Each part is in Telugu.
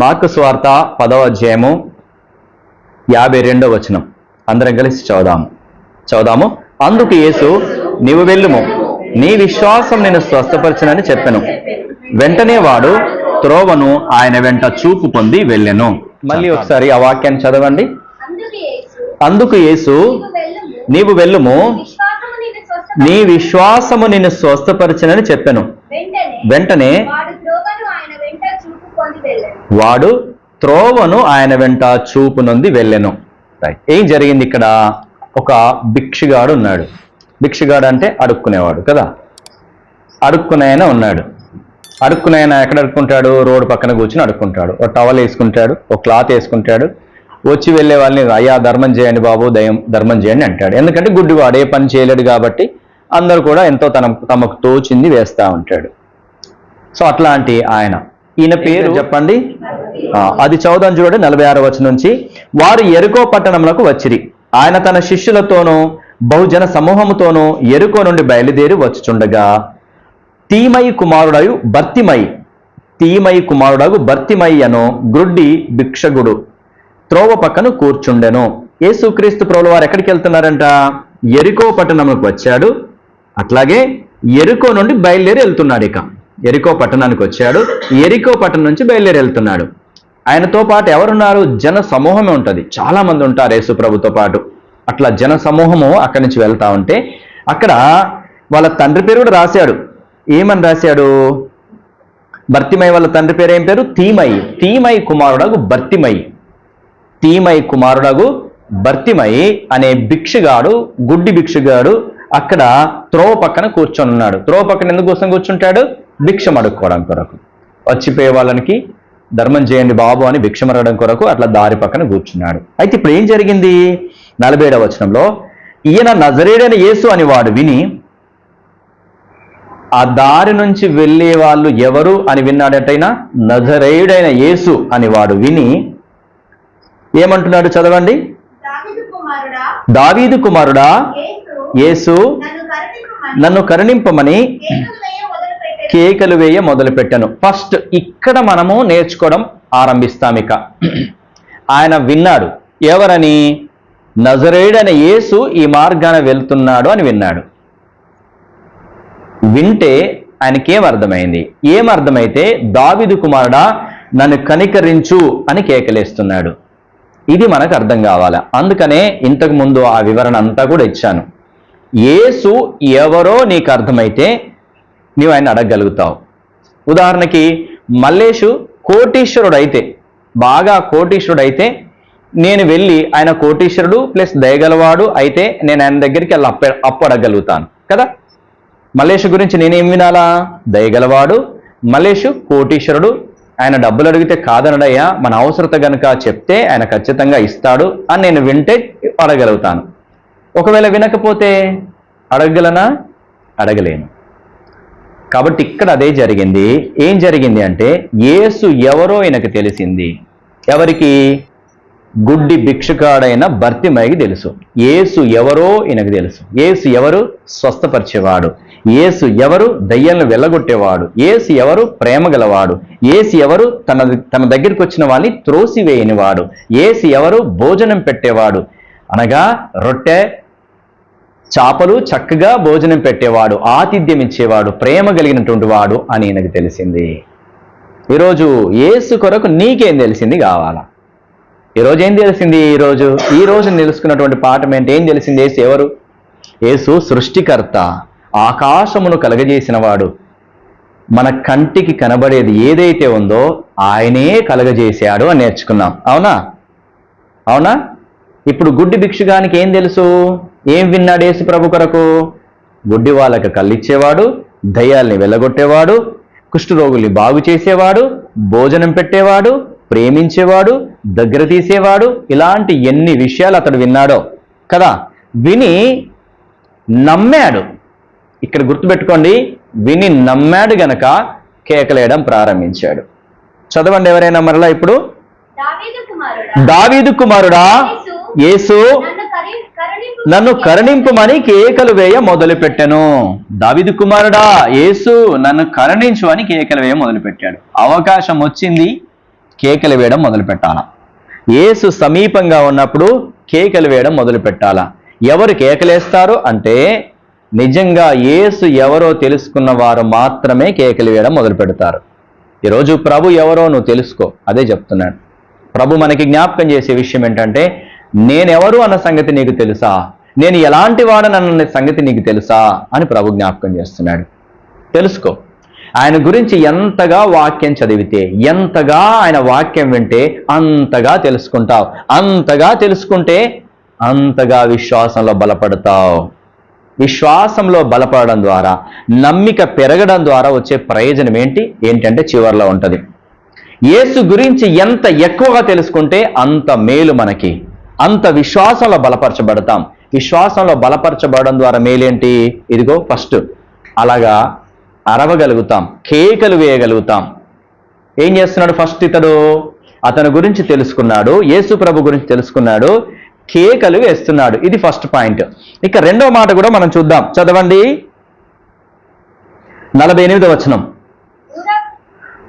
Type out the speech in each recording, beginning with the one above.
మార్కు స్వార్త పదవ అధ్యాయము యాభై రెండవ వచనం. అందరం కలిసి చదుదాము చదుదాము అందుకు యేసు నీవు వెళ్ళుము. నీ విశ్వాసం నేను స్వస్థపరచనని చెప్పాను. వెంటనే వాడు త్రోవను ఆయన వెంట చూపు పొంది వెళ్ళెను. మళ్ళీ ఒకసారి ఆ వాక్యాన్ని చదవండి. అందుకు యేసు నీవు వెళ్ళుము. విశ్వాసము నీ విశ్వాసము నిన్ను స్వస్థపరచనని చెప్పాను. వెంటనే వెంటనే వాడు త్రోవను ఆయన వెంట చూపు పొంది వెళ్ళాడు వాడు త్రోవను ఆయన వెంట చూపు నొంది వెళ్ళెను. రైట్ ఏం జరిగింది ఇక్కడ? ఒక భిక్షగాడు ఉన్నాడు. భిక్షగాడు అంటే అడుక్కునేవాడు కదా? అడుక్కునేయన ఉన్నాడు. అడుక్కునేయన ఎక్కడ అడుక్కుంటాడు? రోడ్డు పక్కన కూర్చుని అడుక్కుంటాడు. ఒక టవల్ వేసుకుంటాడు ఒక క్లాత్ వేసుకుంటాడు. వచ్చి వెళ్ళే వాళ్ళని అయ్యా ధర్మం చేయండి బాబు దయం ధర్మం చేయండి అంటాడు. ఎందుకంటే గుడ్డివాడు ఏ పని చేయలేడు కాబట్టి అందరూ కూడా ఎంతో తన తమకు తోచింది వేస్తూ ఉంటాడు. సో అట్లాంటి ఆయన. ఈయన పేరు? చెప్పండి. అది చౌదం చూడండి నలభై ఆరు వచ్చి నుంచి. వారు ఎరుకో పట్టణములకు వచ్చిరి. ఆయన తన శిష్యులతోనూ బహుజన సమూహముతోనూ ఎరుకో నుండి బయలుదేరి వచ్చుచుండగా తీమయి కుమారుడయు భర్తిమై తీమయి కుమారుడగు భర్తిమై అను గ్రుడ్డి భిక్షగుడు త్రోవ పక్కన కూర్చుండెను. యేసుక్రీస్తు ప్రభుల వారు ఎక్కడికి వెళ్తున్నారంట? ఎరికో పట్టణంలోకి వచ్చాడు. అట్లాగే ఎరుకో నుండి బయలుదేరి వెళ్తున్నాడు ఇక. ఎరికో పట్టణానికి వచ్చాడు. ఎరికో పట్టణం నుంచి బయలుదేరి వెళ్తున్నాడు ఆయనతో పాటు ఎవరున్నారు? జన సమూహమే ఉంటుంది. చాలా మంది ఉంటారు యేసు ప్రభుతో పాటు. అట్లా జన సమూహము అక్కడి నుంచి వెళ్తా ఉంటే అక్కడ వాళ్ళ తండ్రి పేరు కూడా రాశాడు. ఏమని రాశాడు? భర్తిమై వాళ్ళ తండ్రి పేరు ఏం పేరు? తీమై. తీమై కుమారుడగు భర్తిమై. తీమై కుమారుడగు భర్తిమై అనే భిక్షగాడు గుడ్డి భిక్షగాడు అక్కడ త్రోవ పక్కన కూర్చొని ఉన్నాడు త్రోవ పక్కన ఎందుకు కోసం కూర్చుంటాడు? భిక్షం అడుక్కోవడం కొరకు. వచ్చిపోయే వాళ్ళకి ధర్మం చేయండి బాబు అని భిక్షం అడగడం కొరకు అట్లా దారి పక్కన కూర్చున్నాడు. అయితే ఇప్పుడు ఏం జరిగింది? నలభై ఏడవ వచనంలో ఈయన నజరేడైన యేసు అని వాడు విని ఆ దారి నుంచి వెళ్ళే వాళ్ళు ఎవరు? అని విన్నాడటైనా నజరేయుడైన యేసు అని వాడు విని ఏమంటున్నాడు చదవండి. దావీదు కుమారుడా యేసు నన్ను కరుణింపమని కేకలు వేయ మొదలుపెట్టాను. ఫస్ట్ ఇక్కడ మనము నేర్చుకోవడం ఆరంభిస్తాం ఇక. ఆయన విన్నాడు ఎవరని? నజరేయుడైన యేసు ఈ మార్గాన వెళ్తున్నాడు అని విన్నాడు. వింటే ఆయనకేం అర్థమైంది? ఏం అర్థమైతే దావిదు కుమారుడా నన్ను కనికరించు అని కేకలేస్తున్నాడు. ఇది మనకు అర్థం కావాలి? అందుకనే ఇంతకు ముందు ఆ వివరణ అంతా కూడా ఇచ్చాను. యేసు ఎవరో నీకు అర్థమైతే నీవు ఆయన అడగగలుగుతావు. ఉదాహరణకి మల్లేషు కోటీశ్వరుడు అయితే బాగా కోటీశ్వరుడు అయితే నేను వెళ్ళి ఆయన కోటీశ్వరుడు ప్లస్ దయగలవాడు అయితే నేను ఆయన దగ్గరికి వెళ్ళి అప్ప అప్పు అడగలుగుతాను కదా? మల్లేషు గురించి నేనేం వినాలా? దయగలవాడు మల్లేషు కోటీశ్వరుడు ఆయన డబ్బులు అడిగితే కాదనడయ్యా మన అవసరత గనుక చెప్తే ఆయన ఖచ్చితంగా ఇస్తాడు అని నేను వింటే అడగలుగుతాను ఒకవేళ వినకపోతే అడగలనా అడగలేను. కాబట్టి ఇక్కడ అదే జరిగింది. ఏం జరిగింది అంటే యేసు ఎవరో ఈయనకు తెలిసింది. ఎవరికి? గుడ్డి భిక్షకాడైన భర్తిమయ్యకి తెలుసు. ఏసు ఎవరో ఈయనకు తెలుసు. ఏసు ఎవరు? స్వస్థపరిచేవాడు. ఏసు ఎవరు? దయ్యాలను వెళ్ళగొట్టేవాడు. ఏసు ఎవరు? ప్రేమ గలవాడు. ఏసు ఎవరు? తన తన దగ్గరికి వచ్చిన వాళ్ళని త్రోసివేయనివాడు. ఏసు ఎవరు? భోజనం పెట్టేవాడు. అనగా రొట్టె చాపలు చక్కగా భోజనం పెట్టేవాడు ఆతిథ్యం ఇచ్చేవాడు ప్రేమ కలిగినటువంటి వాడు అని ఈయనకు తెలిసింది. ఈరోజు ఏసు కొరకు నీకేం తెలిసింది కావాలా? ఈరోజు ఏం తెలిసింది ఈరోజు? ఈ రోజు తెలుసుకున్నటువంటి పాఠం ఏంటి? ఏం తెలిసింది ఏసు ఎవరు? ఏసు సృష్టికర్త ఆకాశమును కలగజేసిన వాడు మన కంటికి కనబడేది ఏదైతే ఉందో ఆయనే కలగజేశాడు అని నేర్చుకున్నాం. అవునా? అవునా? ఇప్పుడు గుడ్డి భిక్షుగానికి ఏం తెలుసు? ఏం విన్నాడు యేసు ప్రభు కొరకు? గుడ్డి వాళ్ళకి కళ్ళిచ్చేవాడు దయ్యాల్ని వెళ్ళగొట్టేవాడు కుష్ఠరోగుల్ని బాగు చేసేవాడు భోజనం పెట్టేవాడు ప్రేమించేవాడు దగ్గర తీసేవాడు ఇలాంటి ఎన్ని విషయాలు అతడు విన్నాడో. కదా? విని నమ్మాడు. ఇక్కడ గుర్తుపెట్టుకోండి విని నమ్మాడు గనక కేకలేయడం ప్రారంభించాడు. చదవండి ఎవరైనా మరలా ఇప్పుడు? దావీదు కుమారుడా. దావీదు కుమారుడా? యేసు నన్ను కరి- కరుణింపుమని కేకలు వేయ మొదలుపెట్టెను. దావిదు కుమారుడా యేసు నన్ను కరుణించు అని కేకలు వేయ మొదలుపెట్టాడు. అవకాశం వచ్చింది కేకలు వేయడం మొదలు పెట్టాలా యేసు సమీపంగా ఉన్నప్పుడు కేకలు వేయడం మొదలు పెట్టాలా ఎవరు కేకలేస్తారు అంటే నిజంగా యేసు ఎవరో తెలుసుకున్న వారు మాత్రమే కేకలు వేయడం మొదలు పెడతారు ఈరోజు ప్రభు ఎవరో నువ్వు తెలుసుకో అదే చెప్తున్నాడు. ప్రభు మనకి జ్ఞాపకం చేసే విషయం ఏంటంటే నేనెవరు అన్న సంగతి నీకు తెలుసా? నేను ఎలాంటి వాడనన్న సంగతి నీకు తెలుసా అని ప్రభు జ్ఞాపకం చేస్తున్నాడు. తెలుసుకో. ఆయన గురించి ఎంతగా వాక్యం చదివితే ఎంతగా ఆయన వాక్యం వింటే అంతగా తెలుసుకుంటావు. అంతగా తెలుసుకుంటే అంతగా విశ్వాసంలో బలపడతావు. విశ్వాసంలో బలపడడం ద్వారా నమ్మిక పెరగడం ద్వారా వచ్చే ప్రయోజనం ఏంటి? ఏంటంటే చివర్లో ఉంటుంది. యేసు గురించి ఎంత ఎక్కువగా తెలుసుకుంటే అంత మేలు మనకి. అంత విశ్వాసంలో బలపరచబడతాం. విశ్వాసంలో బలపరచబడడం ద్వారా మేలేంటి? ఇదిగో ఫస్ట్. అలాగా అరవగలుగుతాం కేకలు వేయగలుగుతాం. ఏం చేస్తున్నాడు ఫస్ట్ ఇతడు? అతని గురించి తెలుసుకున్నాడు యేసు ప్రభు గురించి తెలుసుకున్నాడు కేకలు వేస్తున్నాడు. ఇది ఫస్ట్ పాయింట్. ఇక రెండో మాట కూడా మనం చూద్దాం. చదవండి. నలభై ఎనిమిదో వచనం.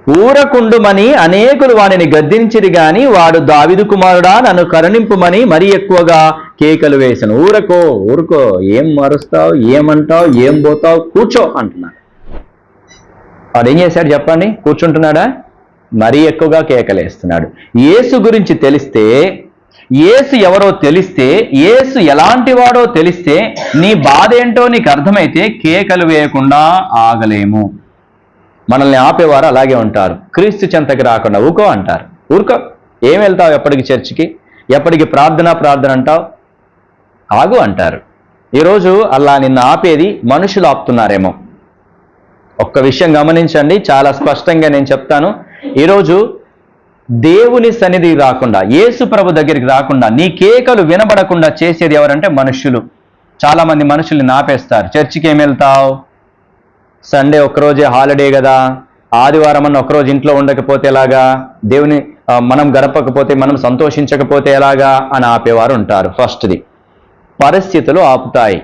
ఊర- ఊరకుండుమని అనేకులు వానిని గద్దించిరి గాని వాడు దావిదు కుమారుడా నన్ను కరుణింపుమని మరీ ఎక్కువగా కేకలు వేసిన ఊరకో ఊరుకో ఏం మరుస్తావు ఏమంటావు ఏం పోతావు కూర్చో అంటున్నాడు. వాడు ఏం చేశాడు చెప్పండి? కూర్చుంటున్నాడా? మరీ ఎక్కువగా కేకలేస్తున్నాడు యేసు గురించి తెలిస్తే ఏసు ఎవరో తెలిస్తే ఏసు ఎలాంటి వాడో తెలిస్తే నీ బాధ ఏంటో నీకు అర్థమైతే కేకలు వేయకుండా ఆగలేము. మనల్ని ఆపేవారు అలాగే ఉంటారు. క్రీస్తు చెంతకి రాకుండా ఊకో అంటారు. ఊరుకో. ఏం వెళ్తావు ఎప్పటికి చర్చికి? ఎప్పటికి ప్రార్థన ప్రార్థన అంటావు? ఆగు అంటారు. ఈరోజు అలా నిన్ను ఆపేది మనుషులు ఆపుతున్నారేమో. ఒక్క విషయం గమనించండి చాలా స్పష్టంగా నేను చెప్తాను. ఈరోజు దేవుని సన్నిధి రాకుండా యేసు ప్రభు దగ్గరికి రాకుండా నీ కేకలు వినబడకుండా చేసేది ఎవరంటే మనుషులు. చాలామంది మనుషుల్ని నాపేస్తారు. చర్చికి ఏం వెళ్తావు? సండే ఒకరోజే హాలిడే కదా. ఆదివారం అన్న ఒకరోజు ఇంట్లో ఉండకపోతే ఎలాగా? దేవుని మనం గడపకపోతే మనం సంతోషించకపోతే ఎలాగా? అని ఆపేవారు ఉంటారు ఫస్ట్ది. పరిస్థితులు ఆపుతాయి.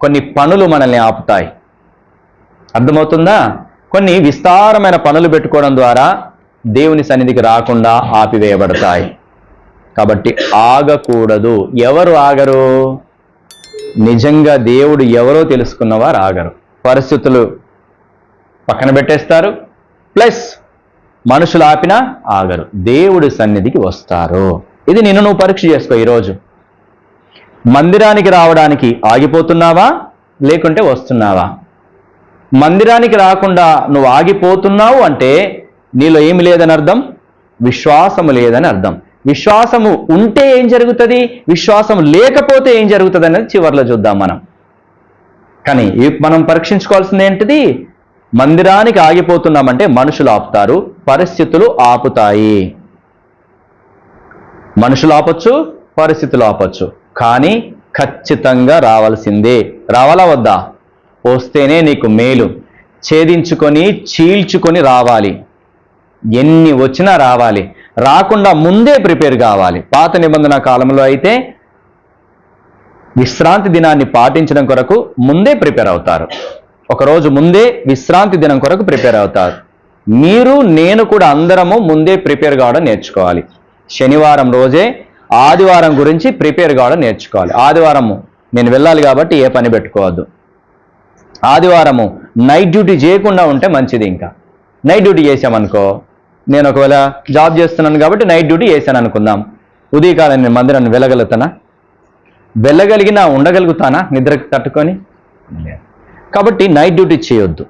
కొన్ని పనులు మనల్ని ఆపుతాయి. అర్థమవుతుందా? కొన్ని విస్తారమైన పనులు పెట్టుకోవడం ద్వారా దేవుని సన్నిధికి రాకుండా ఆపివేయబడతాయి. కాబట్టి ఆగకూడదు. ఎవరు ఆగరు? నిజంగా దేవుడు ఎవరో తెలుసుకున్నవారు ఆగరు. పరిస్థితులు పక్కన పెట్టేస్తారు. ప్లస్ మనుషులు ఆపినా ఆగరు. దేవుడి సన్నిధికి వస్తారు. ఇది నిన్ను నువ్వు పరీక్ష చేసుకో ఈరోజు. మందిరానికి రావడానికి ఆగిపోతున్నావా? లేకుంటే వస్తున్నావా? మందిరానికి రాకుండా నువ్వు ఆగిపోతున్నావు అంటే నీలో ఏమి లేదని అర్థం? విశ్వాసము లేదని అర్థం. విశ్వాసము ఉంటే ఏం జరుగుతుంది? విశ్వాసం లేకపోతే ఏం జరుగుతుంది అనేది చివరిలో చూద్దాం మనం. కానీ మనం పరీక్షించుకోవాల్సింది ఏంటిది? మందిరానికి ఆగిపోతున్నామంటే మనుషులు ఆపుతారు పరిస్థితులు ఆపుతాయి. మనుషులు ఆపచ్చు పరిస్థితులు ఆపచ్చు. కానీ ఖచ్చితంగా రావాల్సిందే. రావాలా వద్దా? వస్తేనే నీకు మేలు. ఛేదించుకొని చీల్చుకొని రావాలి. ఎన్ని వచ్చినా రావాలి. రాకుండా ముందే ప్రిపేర్ కావాలి. పాత నిబంధన కాలంలో అయితే విశ్రాంతి దినాన్ని పాటించడం కొరకు ముందే ప్రిపేర్ అవుతారు. ఒకరోజు ముందే విశ్రాంతి దినం కొరకు ప్రిపేర్ అవుతారు. మీరు నేను కూడా అందరము ముందే ప్రిపేర్ కావడం నేర్చుకోవాలి. శనివారం రోజే ఆదివారం గురించి ప్రిపేర్ కావడం నేర్చుకోవాలి. ఆదివారము నేను వెళ్ళాలి కాబట్టి ఏ పని పెట్టుకోవద్దు. ఆదివారము నైట్ డ్యూటీ చేయకుండా ఉంటే మంచిది ఇంకా. నైట్ డ్యూటీ చేసామనుకో నేను ఒకవేళ జాబ్ చేస్తున్నాను కాబట్టి నైట్ డ్యూటీ చేశాను అనుకుందాం ఉదయకాలం నేను మందిరాన్ని వెళ్ళగలుగుతానా? వెళ్ళగలిగినా ఉండగలుగుతానా? నిద్రకు తట్టుకొని? కాబట్టి నైట్ డ్యూటీ చేయొద్దు.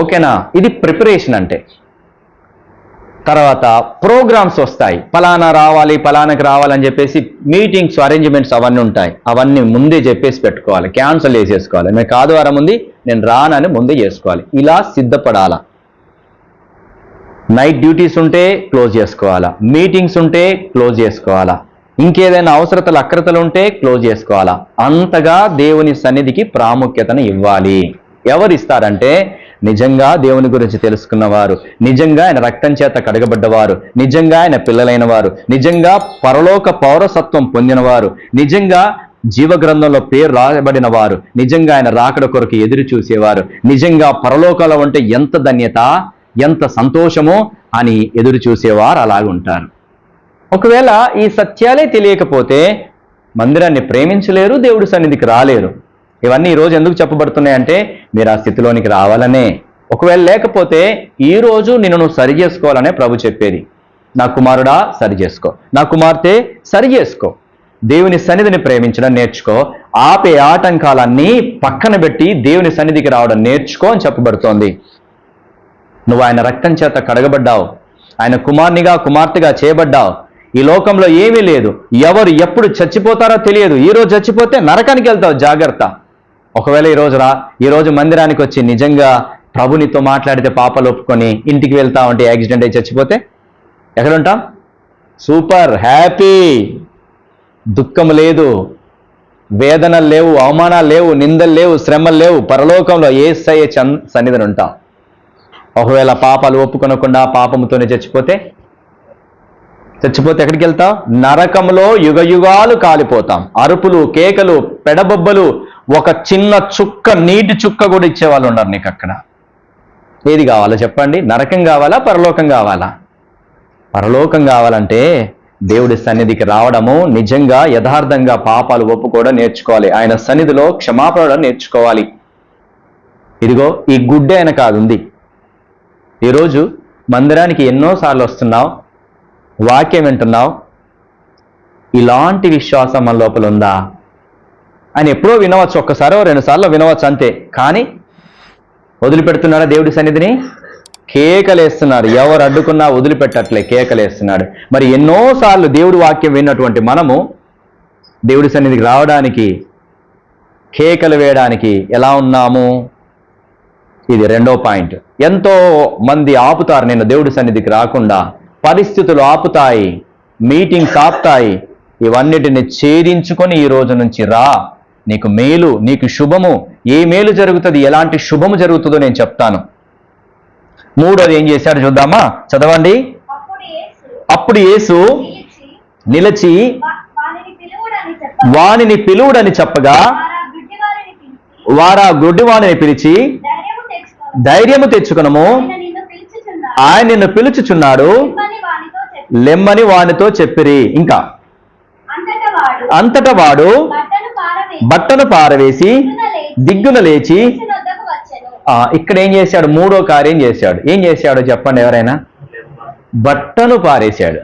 ఓకేనా? ఇది ప్రిపరేషన్ అంటే. తర్వాత ప్రోగ్రామ్స్ వస్తాయి. పలానా రావాలి పలానాకి రావాలని చెప్పేసి మీటింగ్స్ అరేంజ్మెంట్స్ అవన్నీ ఉంటాయి. అవన్నీ ముందే చెప్పేసి పెట్టుకోవాలి. క్యాన్సిల్ చేసేసుకోవాలి. నాకు ఆదివారం ఉంది నేను రానని ముందే చేసుకోవాలి. ఇలా సిద్ధపడాలా. నైట్ డ్యూటీస్ ఉంటే క్లోజ్ చేసుకోవాలా. మీటింగ్స్ ఉంటే క్లోజ్ చేసుకోవాలా. ఇంకేదైనా అవసరతలు అక్రతలు ఉంటే క్లోజ్ చేసుకోవాలా. అంతగా దేవుని సన్నిధికి ప్రాముఖ్యతను ఇవ్వాలి. ఎవరు ఇస్తారంటే నిజంగా దేవుని గురించి తెలుసుకున్నవారు నిజంగా ఆయన రక్తం చేత కడగబడ్డవారు నిజంగా ఆయన పిల్లలైన వారు నిజంగా పరలోక పౌరసత్వం పొందినవారు నిజంగా జీవగ్రంథంలో పేరు రాబడిన వారు నిజంగా ఆయన రాకడ కొరకు ఎదురు చూసేవారు నిజంగా పరలోకాల ఉంటే ఎంత ధన్యత ఎంత సంతోషమో అని ఎదురు చూసేవారు అలాగుంటారు ఒకవేళ ఈ సత్యాలే తెలియకపోతే మందిరాన్ని ప్రేమించలేరు దేవుడి సన్నిధికి రాలేరు. ఇవన్నీ ఈరోజు ఎందుకు చెప్పబడుతున్నాయంటే మీరు ఆ స్థితిలోనికి రావాలనే. ఒకవేళ లేకపోతే ఈ రోజు నిన్ను నువ్వు సరి చేసుకోవాలనే ప్రభు చెప్పేది. నా కుమారుడా సరి చేసుకో. నా కుమార్తె సరి చేసుకో. దేవుని సన్నిధిని ప్రేమించడం నేర్చుకో. ఆపే ఆటంకాలన్నీ పక్కన పెట్టి దేవుని సన్నిధికి రావడం నేర్చుకో అని చెప్పబడుతోంది. నువ్వు ఆయన రక్తం చేత కడగబడ్డావు. ఆయన కుమార్నిగా కుమార్తెగా చేయబడ్డావు. ఈ లోకంలో ఏమీ లేదు. ఎవరు ఎప్పుడు చచ్చిపోతారో తెలియదు. ఈరోజు చచ్చిపోతే నరకానికి వెళ్తావు. జాగ్రత్త. ఒకవేళ ఈ రా ఈ రోజు మందిరానికి వచ్చి నిజంగా ప్రభునితో మాట్లాడితే పాపలు ఒప్పుకొని ఇంటికి వెళ్తా ఉంటే యాక్సిడెంట్ అయి చచ్చిపోతే ఎక్కడుంటాం? Super happy. దుఃఖం లేదు వేదనలు లేవు అవమానాలు లేవు నిందలు లేవు శ్రమలు లేవు పరలోకంలో ఏ సై చంద్ సన్నిధిని ఉంటాం ఒకవేళ పాపాలు ఒప్పుకొనకుండా పాపముతోనే చచ్చిపోతే? చచ్చిపోతే ఎక్కడికి వెళ్తాం? నరకంలో యుగ యుగాలు కాలిపోతాం. అరుపులు కేకలు పెడబొబ్బలు ఒక చిన్న చుక్క నీటి చుక్క కూడా ఇచ్చేవాళ్ళు ఉన్నారు నీకు అక్కడ. ఏది కావాలో చెప్పండి. నరకం కావాలా? పరలోకం కావాలా? పరలోకం కావాలంటే దేవుడి సన్నిధికి రావడము నిజంగా యథార్థంగా పాపాలు ఒప్పుకోవడం నేర్చుకోవాలి. ఆయన సన్నిధిలో క్షమాపణ నేర్చుకోవాలి. ఇదిగో ఈ గుడ్డే ఆయన కాదుంది. ఈరోజు మందిరానికి ఎన్నోసార్లు వస్తున్నావు వాక్యం వింటున్నావు. ఇలాంటి విశ్వాసం మన లోపల ఉందా? ఆయన ఎప్పుడో వినవచ్చు ఒక్కసారో రెండు సార్లు వినవచ్చు అంతే. కానీ వదిలిపెడుతున్నాడా దేవుడి సన్నిధిని? కేకలేస్తున్నాడు. ఎవరు అడ్డుకున్నా వదిలిపెట్టట్లే కేకలేస్తున్నాడు. మరి ఎన్నోసార్లు దేవుడి వాక్యం విన్నటువంటి మనము దేవుడి సన్నిధికి రావడానికి కేకలు వేయడానికి ఎలా ఉన్నాము? ఇది రెండో పాయింట్. ఎంతో మంది ఆపుతారు నిన్ను దేవుడి సన్నిధికి రాకుండా. పరిస్థితులు ఆపుతాయి మీటింగ్స్ ఆపుతాయి. ఇవన్నిటిని ఛేదించుకొని ఈ రోజు నుంచి రా. నీకు మేలు నీకు శుభము. ఏ మేలు జరుగుతుంది ఎలాంటి శుభము జరుగుతుందో నేను చెప్తాను. మూడోది ఏం చేశాడు చూద్దామా? చదవండి. అప్పుడు యేసు యేసు నిలిచి నిలిచి వా- వానిని పిలువుడని చెప్పగా వారా వారా గుడ్డివాణిని పిలిచి ధైర్యము తెచ్చుకొని ధైర్యము తెచ్చుకునము. ఆయన నిన్ను పిలుచుచున్నాడు. లెమ్మని వానితో చెప్పిరి. ఇంకా అంతటా వాడు బట్టను పారవేసి దిగ్గున లేచి ఇక్కడ ఏం చేశాడు? మూడో కార్యం చేశాడు. ఏం చేశాడో చెప్పండి ఎవరైనా? బట్టను పారేశాడు.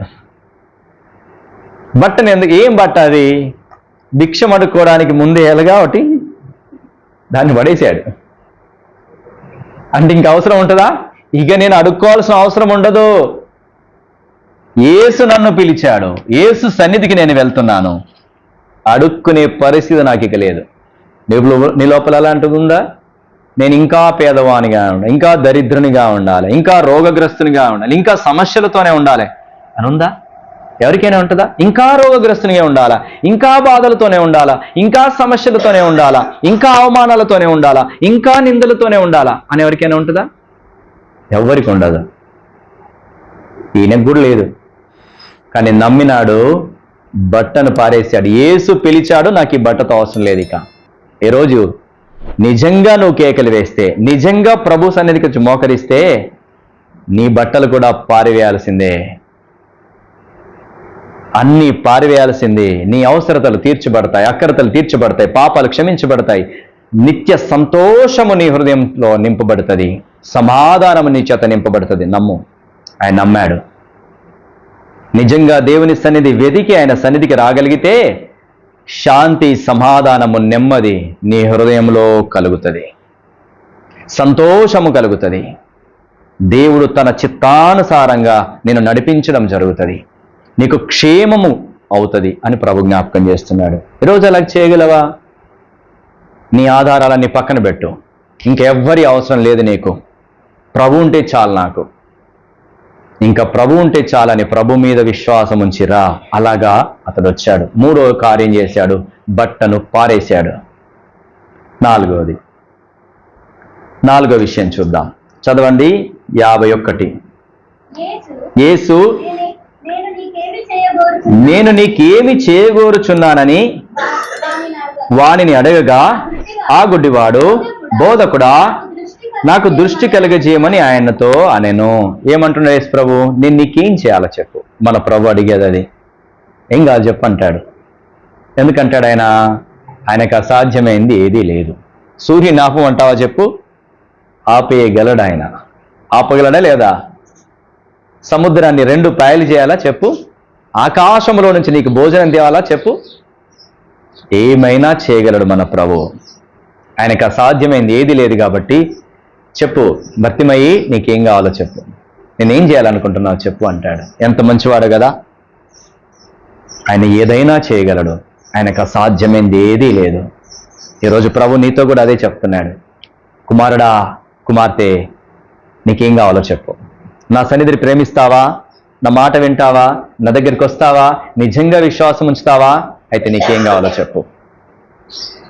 బట్టను ఎందుకు? ఏం బట్ట అది? భిక్షం అడుక్కోవడానికి ముందే ఎలాగా ఒకటి దాన్ని పడేశాడు. అంటే ఇంక అవసరం ఉంటుందా? ఇక నేను అడుక్కోవాల్సిన అవసరం ఉండదు. ఏసు నన్ను పిలిచాడు. ఏసు సన్నిధికి నేను వెళ్తున్నాను. అడుక్కునే పరిస్థితి నాకు ఇక లేదు. నీ నీ లోపల అలాంటిది ఉందా? నేను ఇంకా పేదవానిగా ఉండాలి ఇంకా దరిద్రునిగా ఉండాలి ఇంకా రోగగ్రస్తునిగా ఉండాలి ఇంకా సమస్యలతోనే ఉండాలి అని ఉందా? ఎవరికైనా ఉంటుందా? ఇంకా రోగగ్రస్తునిగా ఉండాలా? ఇంకా బాధలతోనే ఉండాలా? ఇంకా సమస్యలతోనే ఉండాలా? ఇంకా అవమానాలతోనే ఉండాలా? ఇంకా నిందలతోనే ఉండాలా? అని ఎవరికైనా ఉంటుందా? ఎవరికి ఉండదు. ఈయనకు కూడా లేదు. కానీ నమ్మినాడు బట్టను పారేశాడు. ఏసు పిలిచాడు నాకు ఈ బట్టతో అవసరం లేదు ఇక. ఈరోజు నిజంగా నువ్వు కేకలు వేస్తే నిజంగా ప్రభు సన్నిధికి వచ్చి మోకరిస్తే నీ బట్టలు కూడా పారివేయాల్సిందే. అన్నీ పారివేయాల్సిందే. నీ అవసరతలు తీర్చబడతాయి అక్కరతలు తీర్చబడతాయి పాపాలు క్షమించబడతాయి. నిత్య సంతోషము నీ హృదయంలో నింపబడుతుంది. సమాధానము నీ చేత నింపబడుతుంది. నమ్ము. ఆయన నమ్మాడు. నిజంగా దేవుని సన్నిధి వెదికి ఆయన సన్నిధికి రాగలిగితే శాంతి సమాధానము నెమ్మది నీ హృదయంలో కలుగుతుంది. సంతోషము కలుగుతుంది. దేవుడు తన చిత్తానుసారంగా నేను నడిపించడం జరుగుతుంది. నీకు క్షేమము అవుతుంది అని ప్రభు జ్ఞాపకం చేస్తున్నాడు. ఈరోజు అలా చేయగలవా? నీ ఆధారాలన్నీ పక్కన పెట్టు. ఇంకెవ్వరి అవసరం లేదు నీకు. ప్రభు ఉంటే చాలు నాకు. ఇంకా ప్రభు ఉంటే చాలని ప్రభు మీద విశ్వాసం ఉంచిరా. అలాగా అతడు వచ్చాడు. మూడో కార్యం చేశాడు. బట్టను పారేశాడు. నాలుగవది. నాలుగో విషయం చూద్దాం. చదవండి. యాభై ఒక్కటి. యేసు నేనే- నీకేమి చేయగోరుచున్నానని వానిని అడగగా ఆ గుడ్డివాడు బోధకుడా నాకు దృష్టి కలగజేయమని ఆయనతో అనెను. ఏమంటున్నాడు యేసు ప్రభు? నేను నీకేం చేయాలో చెప్పు. మన ప్రభు అడిగేది అది. ఏం కాదు చెప్పు అంటాడు ఎందుకంటాడు ఆయన? ఆయనకు అసాధ్యమైంది ఏదీ లేదు. సూర్యుని అంటావా చెప్పు? ఆపేయగలడు ఆయన. ఆపగలడా లేదా? సముద్రాన్ని రెండు పాయలు చేయాలా చెప్పు? ఆకాశంలో నుంచి నీకు భోజనం తేవాలా చెప్పు? ఏమైనా చేయగలడు మన ప్రభు. ఆయనకు అసాధ్యమైంది ఏది లేదు కాబట్టి చెప్పు భర్తిమయ్యి నీకేం కావాలో చెప్పు. నేనేం చేయాలనుకుంటున్నావు చెప్పు అంటాడు. ఎంత మంచివాడు కదా? ఆయన ఏదైనా చేయగలడు. ఆయనకు అసాధ్యమైంది ఏదీ లేదు. ఈరోజు ప్రభు నీతో కూడా అదే చెప్తున్నాడు. కుమారుడా కుమార్తె నీకేం కావాలో చెప్పు. నా సన్నిధిని ప్రేమిస్తావా? నా మాట వింటావా? నా దగ్గరికి వస్తావా? నిజంగా విశ్వాసం ఉంచుతావా? అయితే నీకేం కావాలో చెప్పు.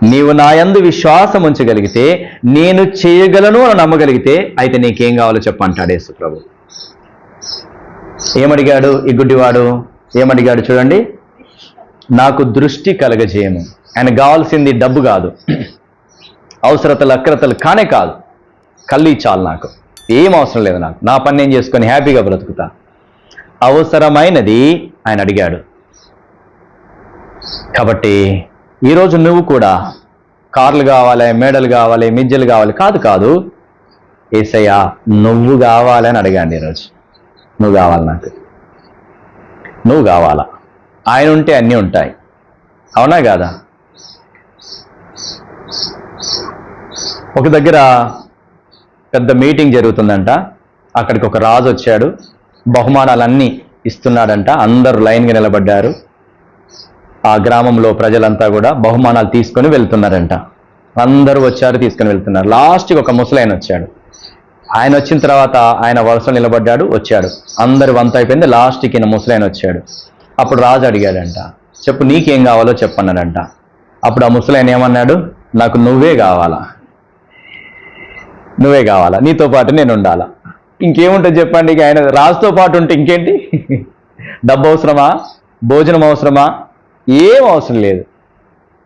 నీవు నా యందు విశ్వాసం ఉంచగలిగితే నేను చేయగలను అని నమ్మగలిగితే అయితే నీకేం కావాలో చెప్పంటాడు యేసు ప్రభు. ఏమడిగాడు ఈ గుడ్డివాడు? ఏమడిగాడు చూడండి. నాకు దృష్టి కలగజేయము. ఆయన కావాల్సింది డబ్బు కాదు. అవసరతలు అక్రతలు కానే కాదు. కళ్ళు చాలు నాకు. ఏం అవసరం లేదు నాకు. నా పని నేను చేసుకొని హ్యాపీగా బ్రతుకుతా. అవసరమైనది ఆయన అడిగాడు. కాబట్టి ఈరోజు నువ్వు కూడా కార్లు కావాలి మేడలు కావాలి మిజ్జలు కావాలి కాదు కాదు. ఏసయ్యా నువ్వు కావాలని అడిగాండి ఈరోజు. నువ్వు కావాలి నాకు. నువ్వు కావాలా? ఆయన ఉంటే అన్నీ ఉంటాయి. అవునా కాదా? ఒక దగ్గర పెద్ద మీటింగ్ జరుగుతుందంట. అక్కడికి ఒక రాజు వచ్చాడు. బహుమానాలన్నీ ఇస్తున్నాడంట. అందరూ లైన్గా నిలబడ్డారు. ఆ గ్రామంలో ప్రజలంతా కూడా బహుమానాలు తీసుకొని వెళ్తున్నారంట. అందరూ వచ్చారు తీసుకొని వెళ్తున్నారు. లాస్ట్కి ఒక ముసలాయన వచ్చాడు. ఆయన వచ్చిన తర్వాత ఆయన వరుసలు నిలబడ్డాడు వచ్చాడు. అందరు వంత అయిపోయింది. లాస్ట్కి ఈయన ముసలాయన వచ్చాడు. అప్పుడు రాజు అడిగాడంట చెప్పు నీకేం కావాలో చెప్పన్నాడంట. అప్పుడు ఆ ముసలాయన ఏమన్నాడు నాకు నువ్వే కావాలా? నువ్వే కావాలా? నీతో పాటు నేను ఉండాలా? ఇంకేముంటుంది చెప్పండి ఇక ఆయన రాజుతో పాటు ఉంటే ఇంకేంటి? డబ్బు అవసరమా? భోజనం అవసరమా? ఏం అవసరం లేదు.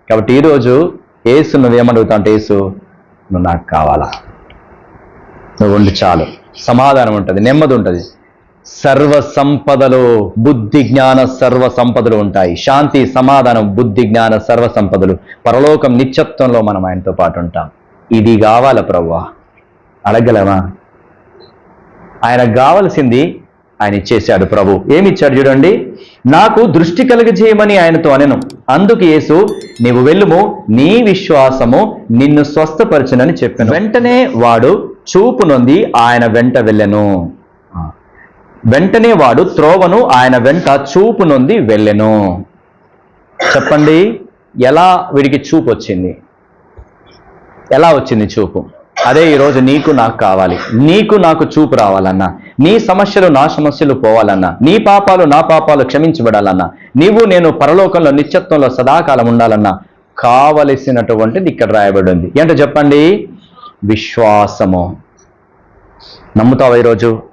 కాబట్టి ఈరోజు ఏసు నువ్వు ఏమడుగుతావు అంటే ఏసు నువ్వు నాకు కావాలా? నువ్వు ఉండి చాలు. సమాధానం ఉంటుంది నెమ్మది ఉంటుంది. సర్వ సంపదలు బుద్ధి జ్ఞాన సర్వ సంపదలు ఉంటాయి. శాంతి సమాధానం బుద్ధి జ్ఞాన సర్వ సంపదలు. పరలోకం నిత్యత్వంలో మనం ఆయనతో పాటు ఉంటాం. ఇది కావాల ప్రవ్వా? అడగలమా ఆయనకు కావలసింది ఆయన ఇచ్చేశాడు ప్రభు. ఏమి ఇచ్చాడు చూడండి? నాకు దృష్టి కలుగజేయమని ఆయనతో అనెను. అందుకు యేసు నీవు వెళ్ళుము నీ విశ్వాసము నిన్ను స్వస్థపరచునని చెప్పాను. వెంటనే వాడు చూపు నొంది ఆయన వెంట వెళ్ళెను. వెంటనే వాడు త్రోవను ఆయన వెంట చూపు నొంది వెళ్ళెను. చెప్పండి ఎలా వీడికి చూపు వచ్చింది ఎలా వచ్చింది చూపు? అదే ఈరోజు నీకు నాకు కావాలి. నీకు నాకు చూపు రావాలన్నా. నీ సమస్యలు నా సమస్యలు పోవాలన్నా. నీ పాపాలు నా పాపాలు క్షమించబడాలన్నా నీవు నేను పరలోకంలో నిత్యత్వంలో సదాకాలం ఉండాలన్నా. కావలసినటువంటిది ఇక్కడ రాయబడి ఉంది ఏంటో చెప్పండి? విశ్వాసము. నమ్ముతావా ఈరోజు?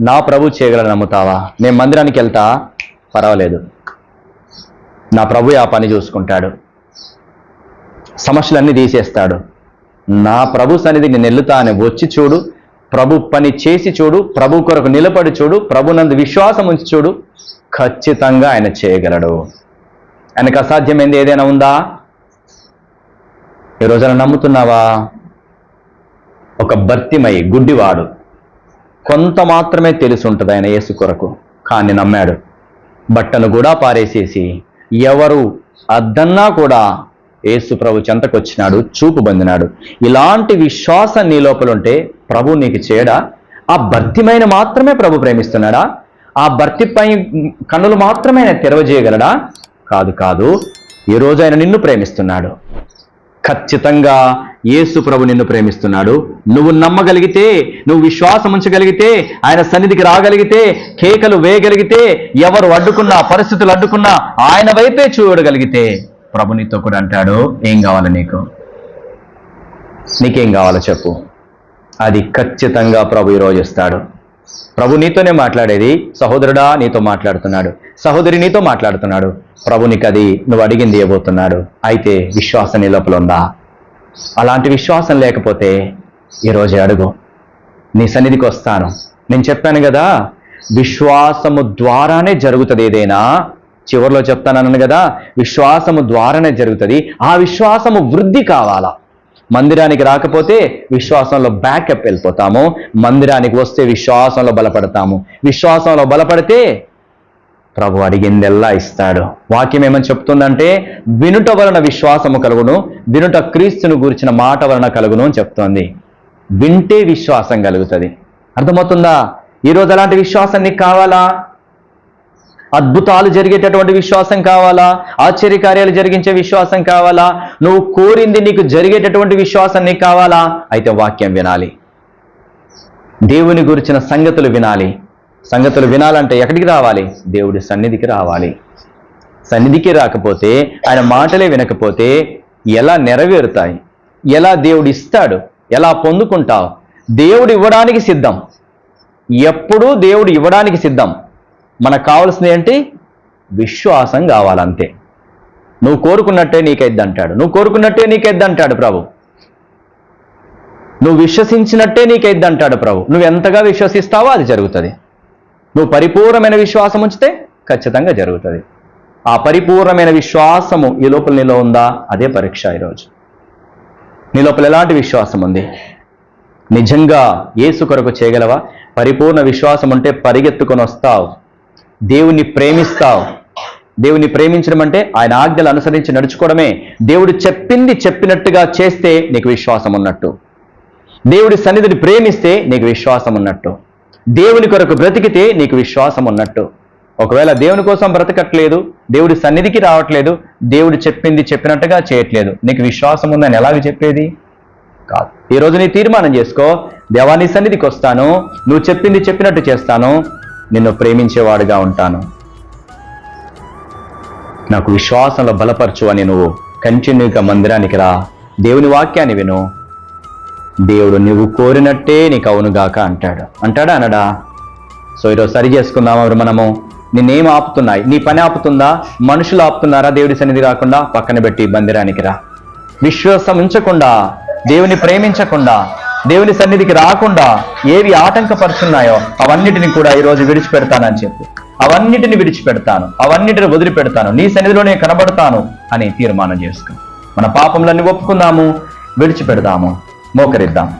నా ప్రభు చేయగలని నమ్ముతావా? నేను మందిరానికి వెళ్తా? పర్వాలేదు. నా ప్రభు ఆ పని చూసుకుంటాడు. సమస్యలన్నీ తీసేస్తాడు. నా ప్రభు సన్నిధికి నేను వెళ్తా అని వచ్చి చూడు ప్రభు పని చేసి చూడు ప్రభు కొరకు నిలబడి చూడు ప్రభునందు విశ్వాసం ఉంచి చూడు ఖచ్చితంగా ఆయన చేయగలడు. ఆయనకు అసాధ్యమైంది ఏదైనా ఉందా? ఈ రోజున నమ్ముతున్నావా? ఒక భర్తిమై గుడ్డివాడు. కొంత మాత్రమే తెలిసి ఉంటుంది ఆయన యేసు కొరకు కానీ నమ్మాడు. బట్టను కూడా పారేసేసి ఎవరు అద్దన్నా కూడా యేసు ప్రభు చెంతకొచ్చినాడు చూపు పొందినాడు. ఇలాంటి విశ్వాసం నీ లోపల ఉంటే ప్రభు నీకు చేయడా ఆ భర్తిమైన మాత్రమే ప్రభు ప్రేమిస్తున్నాడా? ఆ భర్తిపై కన్నులు మాత్రమే ఆయన తెరవజేయగలడా? కాదు కాదు. ఈ రోజు ఆయన నిన్ను ప్రేమిస్తున్నాడు. ఖచ్చితంగా యేసు ప్రభు నిన్ను ప్రేమిస్తున్నాడు. నువ్వు నమ్మగలిగితే నువ్వు విశ్వాసం ఉంచగలిగితే ఆయన సన్నిధికి రాగలిగితే కేకలు వేయగలిగితే ఎవరు అడ్డుకున్నా పరిస్థితులు అడ్డుకున్నా ఆయన వైపే చూడగలిగితే ప్రభు నీతో కూడా అంటాడు ఏం కావాలి నీకు? నీకేం కావాలో చెప్పు. అది ఖచ్చితంగా ప్రభు ఈరోజు ఇస్తాడు. ప్రభు నీతోనే మాట్లాడేది సహోదరుడా నీతో మాట్లాడుతున్నాడు సహోదరి నీతో మాట్లాడుతున్నాడు. ప్రభు నీకు అది నువ్వు అడిగింది ఇవ్వబోతున్నాడు. అయితే విశ్వాసం నీ లోపల ఉందా? అలాంటి విశ్వాసం లేకపోతే ఈరోజు అడుగు. నీ సన్నిధికి వస్తాను. నేను చెప్పాను కదా విశ్వాసము ద్వారానే జరుగుతుంది ఏదైనా చివరిలో చెప్తానన్నాను కదా విశ్వాసము ద్వారానే జరుగుతుంది. ఆ విశ్వాసము వృద్ధి కావాలా? మందిరానికి రాకపోతే విశ్వాసంలో బ్యాకప్ వెళ్ళిపోతాము. మందిరానికి వస్తే విశ్వాసంలో బలపడతాము. విశ్వాసంలో బలపడితే ప్రభు అడిగిందెల్లా ఇస్తాడు. వాక్యం ఏమని చెప్తుందంటే వినుట వలన విశ్వాసము కలుగును వినుట క్రీస్తును గురించిన మాట వలన కలుగును అని చెప్తోంది. వింటే విశ్వాసం కలుగుతుంది. అర్థమవుతుందా? ఈరోజు అలాంటి విశ్వాసం నీకు కావాలా? అద్భుతాలు జరిగేటటువంటి విశ్వాసం కావాలా? ఆశ్చర్యకార్యాలు జరిగించే విశ్వాసం కావాలా? నువ్వు కోరింది నీకు జరిగేటటువంటి విశ్వాసం నీకు కావాలా? అయితే వాక్యం వినాలి. దేవుని గురించిన సంగతులు వినాలి. సంగతులు వినాలంటే ఎక్కడికి రావాలి? దేవుడి సన్నిధికి రావాలి. సన్నిధికి రాకపోతే ఆయన మాటలే వినకపోతే ఎలా నెరవేరుతాయి? ఎలా దేవుడు ఇస్తాడు? ఎలా పొందుకుంటావు? దేవుడు ఇవ్వడానికి సిద్ధం. ఎప్పుడూ దేవుడు ఇవ్వడానికి సిద్ధం. మనకు కావాల్సింది ఏంటి? విశ్వాసం కావాలంతే. నువ్వు కోరుకున్నట్టే నీకైద్ది అంటాడు. నువ్వు కోరుకున్నట్టే నీకైద్ది అంటాడు ప్రభు. నువ్వు విశ్వసించినట్టే నీకైద్ది అంటాడు ప్రభు. నువ్వు ఎంతగా విశ్వసిస్తావో అది జరుగుతుంది. నువ్వు పరిపూర్ణమైన విశ్వాసం ఉంచితే ఖచ్చితంగా జరుగుతుంది. ఆ పరిపూర్ణమైన విశ్వాసము ఈ లోపల నీలో ఉందా? అదే పరీక్ష ఈరోజు. నీ లోపల ఎలాంటి విశ్వాసం ఉంది? నిజంగా ఏసు కొరకు చేయగలవా? పరిపూర్ణ విశ్వాసం ఉంటే పరిగెత్తుకొని వస్తావు. దేవుని ప్రేమిస్తావు. దేవుని ప్రేమించడం అంటే ఆయన ఆజ్ఞలు అనుసరించి నడుచుకోవడమే. దేవుడు చెప్పింది చెప్పినట్టుగా చేస్తే నీకు విశ్వాసం ఉన్నట్టు. దేవుడి సన్నిధిని ప్రేమిస్తే నీకు విశ్వాసం ఉన్నట్టు. దేవుని కొరకు బ్రతికితే నీకు విశ్వాసం ఉన్నట్టు. ఒకవేళ దేవుని కోసం బ్రతకట్లేదు దేవుడి సన్నిధికి రావట్లేదు దేవుడు చెప్పింది చెప్పినట్టుగా చేయట్లేదు నీకు విశ్వాసం ఉందని ఎలాగ చెప్పేది? కాదు. ఈ రోజు నీ తీర్మానం చేసుకో. దేవాని సన్నిధికి వస్తాను. నువ్వు చెప్పింది చెప్పినట్టు చేస్తాను. నిన్ను ప్రేమించేవాడుగా ఉంటాను. నాకు విశ్వాసంలో బలపరచు అని నువ్వు కంటిన్యూగా మందిరానికి రా. దేవుని వాక్యాన్ని విను. దేవుడు నువ్వు కోరినట్టే నీకు అవునుగాక అంటాడు. అంటాడా అనడా? సో ఈరోజు సరి చేసుకుందాం మరి మనము? నిన్నేం ఆపుతున్నాయి? నీ పని ఆపుతుందా? మనుషులు ఆపుతున్నారా? దేవుడి సన్నిధి రాకుండా పక్కన పెట్టి మందిరానికి రా. విశ్వాసం ఉంచకుండా దేవుని ప్రేమించకుండా దేవుని సన్నిధికి రాకుండా ఏవి ఆటంకపరుచున్నాయో అవన్నిటిని కూడా ఈరోజు విడిచిపెడతానని చెప్పు. అవన్నిటిని విడిచిపెడతాను. అవన్నిటిని వదిలిపెడతాను. నీ సన్నిధిలోనే కనబడతాను అని తీర్మానం చేసుకుని మన పాపములన్నీ ఒప్పుకుందాము విడిచిపెడదాము మోకరిద్దాం.